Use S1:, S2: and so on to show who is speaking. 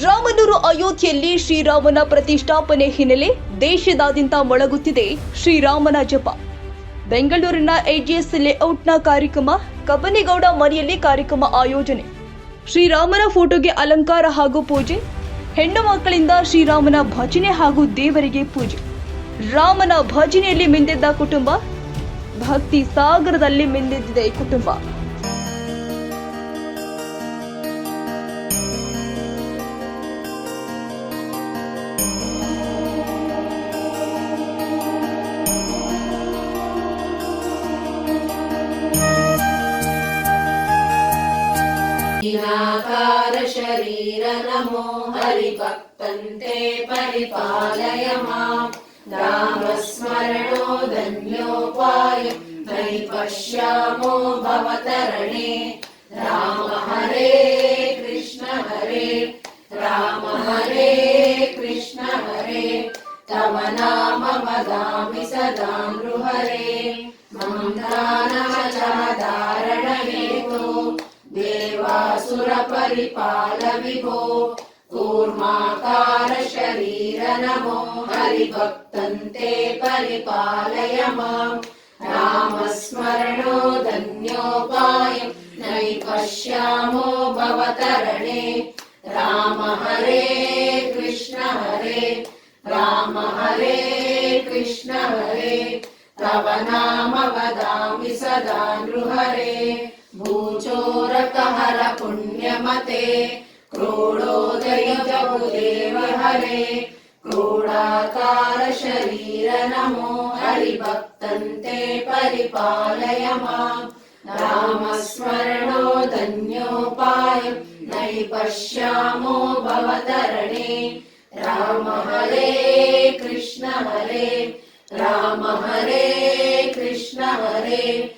S1: ರಾಮನೂರು ಅಯೋಧ್ಯೆಯಲ್ಲಿ ಶ್ರೀರಾಮನ ಪ್ರತಿಷ್ಠಾಪನೆ ಹಿನ್ನೆಲೆ ದೇಶದಾದ್ಯಂತ ಮೊಳಗುತ್ತಿದೆ ಶ್ರೀರಾಮನ ಜಪ. ಬೆಂಗಳೂರಿನ ಎಜಿಎಸ್ ಲೇಔಟ್ನ ಕಾರ್ಯಕ್ರಮ, ಕಬ್ಬನಿಗೌಡ ಮನೆಯಲ್ಲಿ ಕಾರ್ಯಕ್ರಮ ಆಯೋಜನೆ. ಶ್ರೀರಾಮನ ಫೋಟೋಗೆ ಅಲಂಕಾರ ಹಾಗೂ ಪೂಜೆ. ಹೆಣ್ಣು ಮಕ್ಕಳಿಂದ ಶ್ರೀರಾಮನ ಭಜನೆ ಹಾಗೂ ದೇವರಿಗೆ ಪೂಜೆ. ರಾಮನ ಭಜನೆಯಲ್ಲಿ ಮಿಂದೆದ್ದ ಕುಟುಂಬ. ಭಕ್ತಿ ಸಾಗರದಲ್ಲಿ ಮಿಂದೆದ್ದಿದೆ ಕುಟುಂಬ.
S2: शरीर नमो हरिभक्तन्ते परिपालय माम्। रामस्मरणो धन्योपाय नैपश्यामो भवतरणे। राम हरे कृष्ण हरे। राम हरे कृष्ण हरे। तव नाम वदामि सदा नृहरे देवासुरपरिपाल विभो कूर्माकार शरीर नमो हरिभक्तन्ते परिपालय माम्। रामस्मरणो धन्योपाय नैपश्यामो भवतरणे। राम हरे कृष्ण हरे। राम हरे कृष्ण हरे। तव नाम वदामि सदा नृहरे भूचोरकहर पुण्यमते क्रोडोदय जगुदेव हरे क्रोडाकार शरीर नमो हरिभक्तन्ते परिपालय माम् रामस्मरणो धन्योपाय नैपश्यामो भवतरणे राम हरे कृष्ण हरे राम हरे कृष्ण हरे